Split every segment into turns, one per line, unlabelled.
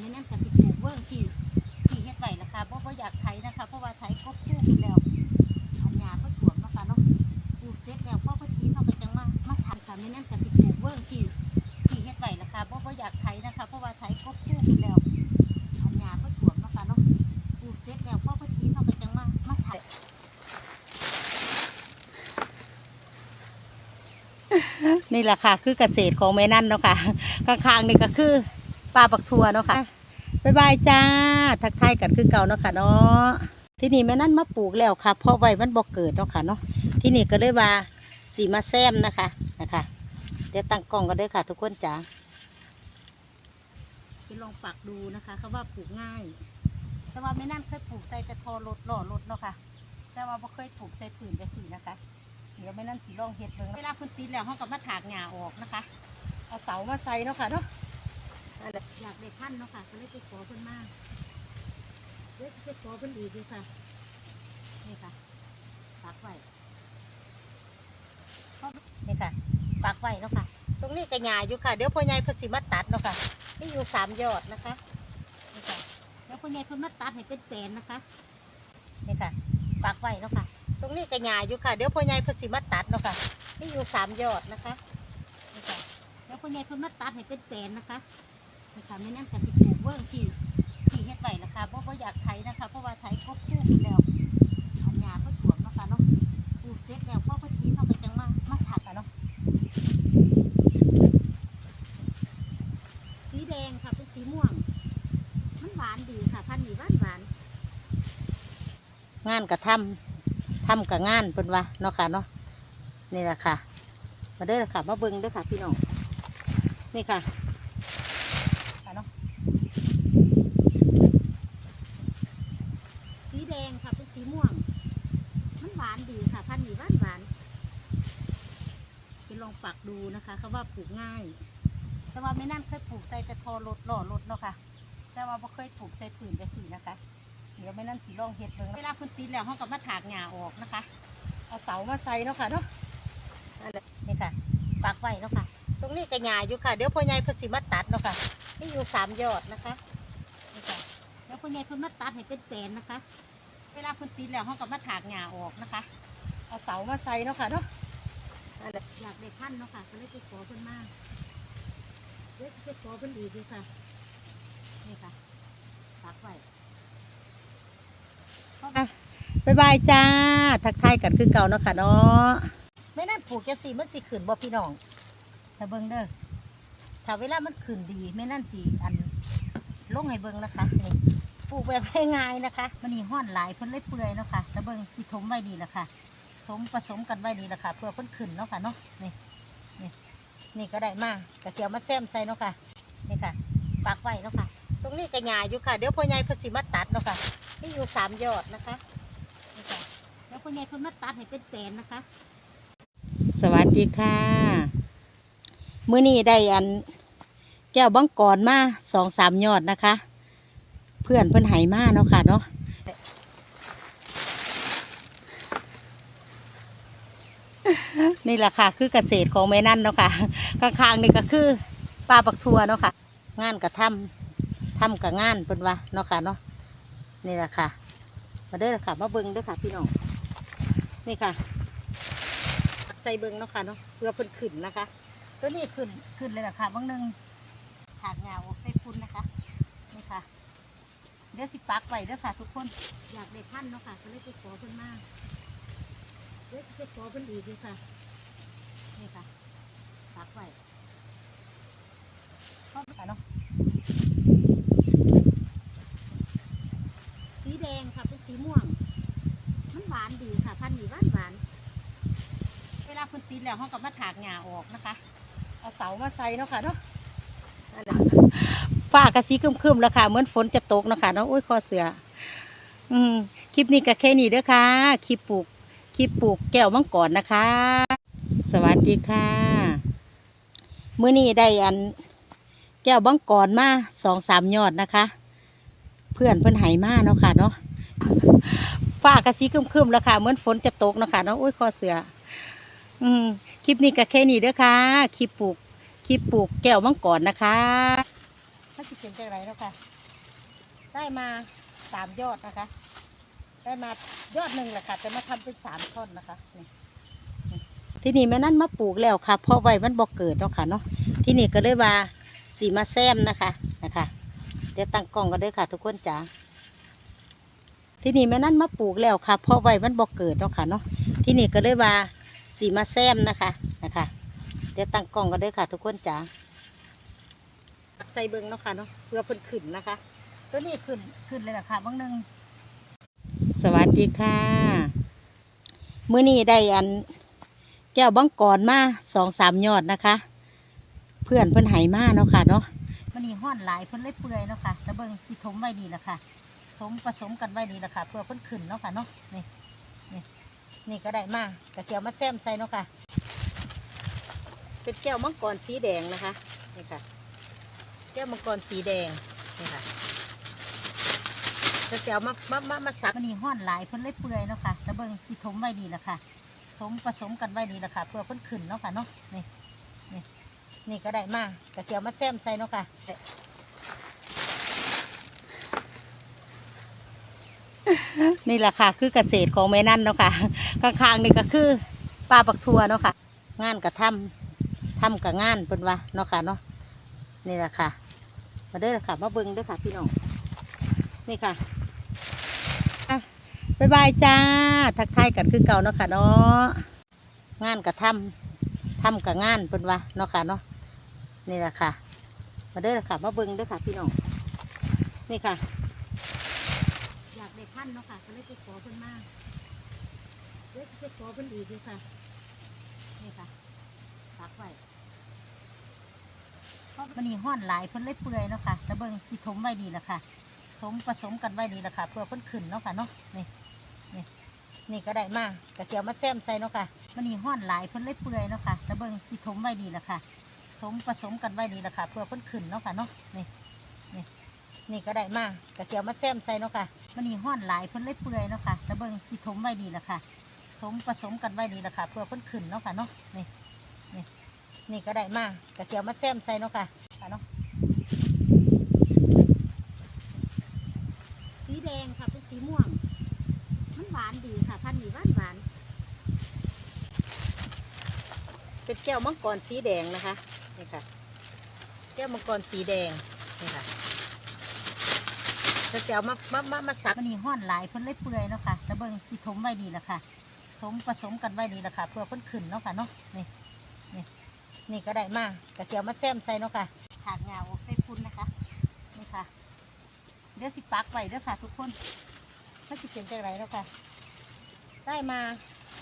ไม่นั่นกับสิปลูกเวิ้งที่ที่เฮ็ดไว้ละค่ะเพราะว่าอยากไถนะคะ เพราะว่าไถครบคู่กันแล้วอันหญ้าเพิ่นถ่วงเนาค่ะเนาะปลูกเสร็จแล้วพ่อเพิ่นทีเขาก็จังมามาทำค่ะไม่นั่นกับสิปลูกเวิ้งที่ที่เฮ็ดไว้ละค่ะเพราะว่าอยากไถนะคะ เพราะว่าไถครบคู่กันแล้วอันหญ้าเพิ่นถ่วงเนาค่ะเนาะปลูกเสร็จแล้วพ่อเพิ่นทีเขาก็จังมามาทำนี่แหละค่ะคือเกษตรของแม่นั่นเนาะค่ะข้างๆนี่ก็คือ ปลาปักทัวเนาะค่ะบ๊ายบายจ้า ทักทายกันคือเก่าเนาะค่ะเนาะที่นี่แม่นั่นมาปลูกแล้วค่ะเพราะไว้มันบ่เกิดเนาะค่ะเนาะที่นี่ก็เลยว่าสีมาแซมนะคะนะคะ เดี๋ยวตั้งกล้องกันเด้อค่ะ ทุกคนจ้าไปลองปักดูนะคะเขาว่าปลูกง่าย แต่ว่าแม่นั่นเคยปลูกใส่แต่ทอรถหล่อรถเนาะค่ะแต่ว่าบ่เคยปลูกใส่ผืนจะสีนะคะเดี๋ยวไม่นั่นสีร่องเห็ดเบิ่งเวลาคุณตีนแล้วเขาก็มาถากหญ้าออกนะคะเอาเสามาใส่เนาะค่ะเนาะ อยากได้พันธุ์เนาะค่ะก็เลยไปขอเพิ่นมาเดี๋ยไปขอเพิ่นอีกดีค่ะ นี่ค่ะปักไว้นี่ค่ะปักไว้เนาะค่ะ ตรงนี้ก็หญ้าอยู่ค่ะ เดี๋ยวพ่อใหญ่เพิ่นสิมาตัดเนาะค่ะ นี่อยู่สามยอดนะคะ นี่ค่ะเดี๋ยวพ่อใหญ่เพิ่นมาตัดให้เป็นแปลนนะคะ นี่ค่ะปักไว้เนาะค่ะ ตรงนี้ก็หญ้าอยู่ค่ะ เดี๋ยวพ่อใหญ่เพิ่นสิมาตัดเนาะค่ะ นี่อยู่สามยอดนะคะ นี่ค่ะเดี๋ยวพ่อใหญ่เพิ่นมาตัดให้เป็นแปลนนะคะ ค่ะไม่นั่นก็สิปลูกเวิ้งที่ที่เฮ็ดไว้ละคะเพราะว่าอยากไถนะคะ เพราะว่าไถครบคู่กันแล้วอันหญ้าเพิ่นถ่วงนะคะเนาะปลูกเสร็จแล้วพ่อเพิ่นทีเขาก็จังมามาถักอะเนาะสีแดงค่ะเป็นสีม่วงมันหวานดีค่ะพันธุ์นี้หวานหวานงานกระทำทำกับงานเป็นว่าเนาะค่ะเนาะนี่แหละค่ะ มาเด้อค่ะ มาเบิ้งเด้อค่ะ พี่น้องนี่ค่ะเนาะสีแดงค่ะเป็นสีม่วง มันหวานดีค่ะ พันธุ์นี้หวานหวานไปลองปัก ดูนะคะเขาว่าปลูกง่าย แต่ว่าไม่นั่นเคยปลูกใส่แต่ทอรถหล่อรถเนาะค่ะ แต่ว่าไ่เคยปลูกใส่ผืนจะสีนะคะ เดี๋ยวไม่นั่นสีร่องเห็ดเบิ่งเวลาคุณตีแล้วเขาก็มาถากหญ้าออกนะคะ เอาเสามาใส่เนาะค่ะเนาะอันนี้ค่ะปักไว้เนาะค่ะ ตรงนี้ก็หญ้าอยู่ค่ะ เดี๋ยวพ่อใหญ่เพิ่นสิมาตัดเนาะค่ะ นี่อยู่สามยอดนะคะนี่ค่ะเดี๋ยวพ่อใหญ่เพิ่นมาตัดให้เป็นแปลนนะคะ เวลาคุณตีแล้วเขาก็มาถากหญ้าออกนะคะ เอาเสามาใส่เนาะค่ะเนาะ อยากได้พันธุ์เนาะค่ะก็เลยไปขอเพิ่นมาเดี๋ยวไปขอเพิ่นอีกดีค่ะ นี่ค่ะปักไว้บายบายจ้า ทักทายกันคือเก่าเนาะค่ะเนาะไม่นั่นผูกจะสีมันสีขืนบ่พี่น้องถ้าเบิ่งเด้อถ้าเวลามันขืนดีไม่นั่นสีอันลงให้เบิ่งนะคะนี่ปลูกแบบง่ายๆนะคะ มันนี่ห้อนหลายเพิ่นเลยเปื่อยเนาะค่ะถ้าเบิ่งสิถมไว้ดีละค่ะ ถมผสมกันไว้ดีละค่ะ เพื่อเพิ่นขึ้นเนาะค่ะเนาะนี่นี่นี่ก็ได้มากกระเสียวมาแซมใส่เนาะค่ะนี่ค่ะปักไว้เนาะค่ะ ตรงนี้ก็หญ้าอยู่ค่ะ เดี๋ยวพ่อใหญ่เพิ่นสิมาตัดเนาะค่ะนี่อยู่สามยอดนะคะนี่ค่ะแล้วคุณยายเพิ่นมาตัดให้เป็นแปลนนะคะ สวัสดีค่ะมื้อนี้ได้อันแก้วบังกรมาสองสามยอดนะคะ เพื่อนเพิ่นไหมาเนาะค่ะเนาะ นี่แหละค่ะ คือเกษตรของแม่นั่นเนาะค่ะข้างๆนี่ก็คือปลาปักทัวเนาะค่ะ งานกับทำทำกับงานเป็นว่าเนาะค่ะเนาะนี่แหละค่ะ มาเด้อค่ะ มาเบิ้งเด้อค่ะ พี่น้องนี่ค่ะใส่เบิ้งเนาะค่ะเนาะเพื่อเพิ่นขึ้นนะคะ ตัวนี้ขึ้นขึ้นเลยล่ะค่ะบางหนึงถากเงาออกไปพุ่นนะคะนี่ค่ะเดี๋ยวสิปักไว้เด้อค่ะ ทุกคนอยากได้พันเนาะค่ะก็เลยไปขอเพิ่นมาก เดี๋ยวสิไปขอเพิ่นอีกดีค่ะ นี่ค่ะปักไว้ข้าไปเนาะ สีแดงค่ะเป็นสีม่วง มันหวานดีค่ะ พันธุ์นี้หวานหวาน เวลาคุณตีแล้วเขาก็มาถากหญ้าออกนะคะ เอาเสามาใส่เนาะค่ะเนาะนั่นแหละฟ้ากระสีครึมๆแล้วค่ะ เหมือนฝนจะตกเนาะค่ะเนาะโอ้ยคอเสือ อืม คลิปนี้ก็แค่นี้เด้อค่ะ คลิปปลูก คลิปปลูกแก้วมังกรนะคะ สวัสดีค่ะมื้อนี้ได้อันแก้วบังกรมาสองสามยอดนะคะ เพื่อนเพิ่อนไหมาเนาะค่ะเนาะฟ้ากระสีครึมๆแล้วค่ะเหมือนฝนจะตกเนาะค่ะเนาะโอ้ยคอเสือ อืมคลิปนี้ก็แค่นี้เด้อค่ะคลิปปลูกคลิปปลูกแก้วมังกรนะคะถ้าสิเป็นจังไรเนาะค่ะ ได้มาสามยอดนะคะ ได้มายอดหนึ่งแหละค่ะ แต่มาทำเป็นสามท่อนนะคะนี่ที่นี่แม่นั่นมาปลูกแล้วค่ะเพราะไว้มันบ่เกิดเนาะค่ะเนาะที่นี่ก็เลยว่าสีมาแซมนะคะนะคะ เดี๋ยวตั้งกล้องกันเด้อค่ะ ทุกคนจ๋าที่นี่แม่นั่นมาปลูกแล้วค่ะเพราะไว้มันบ่เกิดเนาะค่ะเนาะที่นี่ก็เลยว่าสีมาแซมนะคะนะคะ เดี๋ยวตั้งกล้องกันเด้อค่ะ ทุกคนจ๋าใส่เบิ้งเนาะค่ะเนาะเพื่อเพิ่นขึ้นนะคะ ตัวนี้ขึ้นขึ้นเลยล่ะค่ะบางนึง สวัสดีค่ะ มื้อนี้ได้อันแก้วบังกรมาสองสามยอดนะคะ เพื่อนเพิ่นไหมาเนาะค่ะเนาะมันนี่ห้อนหลายเพิ่นเลยเปื่อยเนาะค่ะแล้วเบิ่งสิถมไว้นี่แหละค่ะถมผสมกันไว้นี่แหละค่ะ เพื่อเพิ่นขึ้นเนาะค่ะเนาะนี่นี่นี่ก็ได้มากกระเสียวมาแซมใส่เนาะค่ะ เป็นแก้วมังกรสีแดงนะคะนี่ค่ะ แก้วมังกรสีแดงนี่ค่ะ จะเสียวมามามามาสักมันนี่ห้อนหลายเพิ่นเลยเปื่อยเนาะค่ะแล้วเบิ่งสิถมไว้นี่แหละค่ะถมผสมกันไว้นี่แหละค่ะ เพื่อเพิ่นขึ้นเนาะค่ะเนาะนี่นี่นี่ก็ได้มากกระเสียวมาแซมใส่เนาะค่ะนี่แหละค่ะ คือเกษตรของแม่นั่นเนาะค่ะข้างๆนี่ก็คือปลาปักทัวเนาะค่ะ งานกับทำทำกับงานเป็นว่าเนาะค่ะเนาะนี่แหละค่ะ มาเด้อค่ะ มาเบิ่งเด้อค่ะ พี่น้องนี่ค่ะ บ๊ายบายจ้า ทักทายกันคือเก่าเนาะค่ะเนาะงานกับทำทำกับงานเป็นว่าเนาะค่ะเนาะนี่แหละค่ะ มาเด้อค่ะ มาเบิ่งเด้อค่ะพี่น้องนี่ค่ะ อยากได้พันเนาะค่ะก็เลยไปขอเพิ่นมาเดี๋ยวไปขอเพิ่นอีกเลยค่ะนี่ค่ะฝากไว้เพราะมันนี่ห้อนหลายเพิ่นเลยเปื่อยเนาะค่ะแล้วเบิ่งสิถมไว้นี่แหละค่ะถมผสมกันไว้นี่แหละค่ะ เพื่อเพิ่นขึ้นเนาะค่ะเนาะนี่ นี่นี่ก็ได้มากกระเสียวมาแซมใส่เนาะค่ะมันนี่ห้อนหลายเพิ่นเลยเปื่อยเนาะค่ะแล้วเบิงสิถมไว้นี่แหละค่ะถมผสมกันไว้นี่แหละค่ะ เพื่อเพิ่นขึ้นเนาะค่ะเนาะนี่นี่นี่ก็ได้มากกระเสียวมาแซมใส่เนาะค่ะมันนี่ห้อนหลายเพิ่นเลยเปื่อยเนาะค่ะแล้วเบิงสิถมไว้นี่แหละค่ะถมผสมกันไว้นี่แหละค่ะ เพื่อเพิ่นขึ้นเนาะค่ะเนาะนี่นี่นี่ก็ได้มากกระเสียวมาแซมใส่เนาะค่ะค่ะเนาะ สีแดงค่ะเป็นสีม่วง มันหวานดีค่ะ พันธุ์นี้หวานหวาน เป็นแก้วมังกรสีแดงนะคะนี่ค่ะ แก้วมังกรสีแดงนี่ค่ะจะเสียวมามามามาสักมันนี่ห้อนหลายเพิ่นเลยเปื่อยเนาะค่ะแล้วเบิงสิถมไว้นี่แหละค่ะถมผสมกันไว้นี่แหละค่ะ เพื่อเพิ่นขึ้นเนาะค่ะเนาะนี่นี่นี่ก็ได้มากกระเสียวมาแซมใส่เนาะค่ะถากเงาไปพุ่นนะคะนี่ค่ะเดี๋ยวสิปักไว้เด้อค่ะ ทุกคนถ้าสิเป็นจังไรแล้วค่ะ ได้มา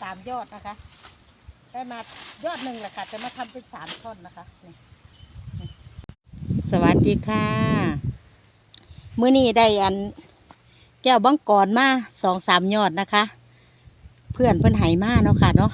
สามยอดนะคะ ได้มายอดหนึ่งแหละค่ะแต่มาทำเป็นสามท่อนนะคะนี่สวัสดีค่ะ มื้อนี้ได้อันแก้วบังกรมาสองสามยอดนะคะ เพื่อนเพื่อนไหมาเนาะค่ะเนาะ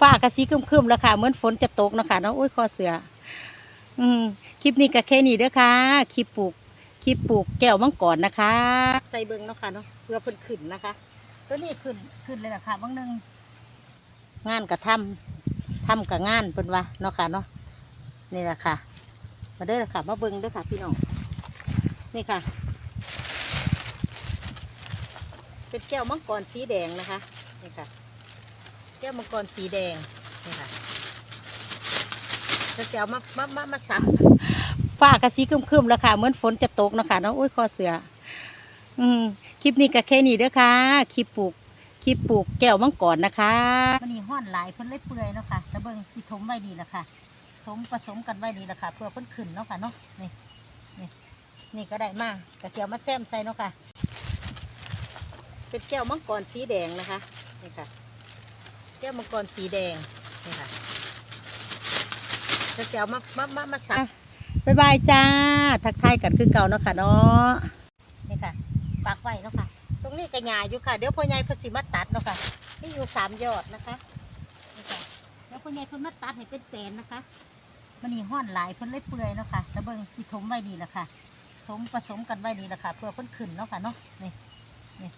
ฟ้ากระซีครึมๆแล้วค่ะ เหมือนฝนจะตกเนาะค่ะเนาะโอ้ยคอเสือ อืมคลิปนี้ก็แค่นี้เด้อค่ะคลิปปลูกคลิปปลูกแก้วมังกรนะคะ ใส่เบิงเนาะค่ะเนาะเพื่อเพิ่นขึ้นนะคะ ตัวนี้ขึ้นขึ้นเลยล่ะค่ะบางนึง งานกับทำทำกับงานเพิ่นว่าเนาะค่ะเนาะนี่แหละค่ะ มาเด้อค่ะ มาเบิ้งเด้อค่ะ พี่น้องนี่ค่ะ เป็นแก้วมังกรสีแดงนะคะนี่ค่ะ แก้วมังกรสีแดงนี่ค่ะจะเสียวมามามามาสักฟ้ากระซีคึมๆแล้วค่ะ เหมือนฝนจะตกนะค่ะเนาะโอ้ยคอเสืออืมคลิปนี้ก็แค่นี้เด้อค่ะ คลิปปลูก คลิปปลูกแก้วมังกรนะคะมันนี่ห้อนหลายเพิ่นเลยเปื่อยเนาะค่ะแล้วเบิ่งสิถมไว้นี่แหละค่ะถมผสมกันไว้นี่แหละค่ะ เพื่อเพิ่นขึ้นเนาะค่ะเนาะนี่นี่นี่ก็ได้มากกระเสียวมาแซมใส่เนาะค่ะ เป็นแก้วมังกรสีแดงนะคะนี่ค่ะ แก้วมังกรสีแดงนี่ค่ะกระเสียวมามามามาสักบ๊ายบายจ้า ทักทายกันคือเก่าเนาะค่ะเนาะนี่ค่ะฝากไว้เนาะค่ะต รงนี้กระยาอยู่ค่ะ เดี๋ยวพ่อใหญ่เพิ่นสิมาตัดเนาะค่ะนี่อยู่สามยอดนะคะนี่ค่ะเดี๋ยวพ่อใหญ่เพิ่นมาตัดให้เป็นแปลนนะคะมันนี่ห้อนหลายเพิ่นเลยเปื่อยเนาะค่ะแล้วเบิ่งสิถมไว้นี่แหละค่ะถมผสมกันไว้นี่แหละค่ะ เพื่อเพิ่นขึ้นเนาะค่ะเนาะนี่นี่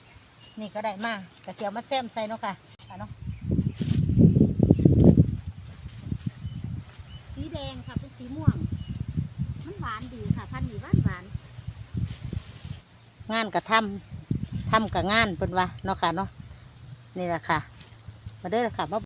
นี่ก็ได้มากกระเสียวมาแซมใส่เนาะค่ะค่ะเนาะสีแดงค่ะเป็นสีม่วง มัน
หวานดีค่ะพันธุ์นี้หวานหวาน
งานก็ทำ ทำกับงานเพิ่นว่าเนาะค่ะเนาะนี่แหละค่ะ มาเด้อละค่ะมา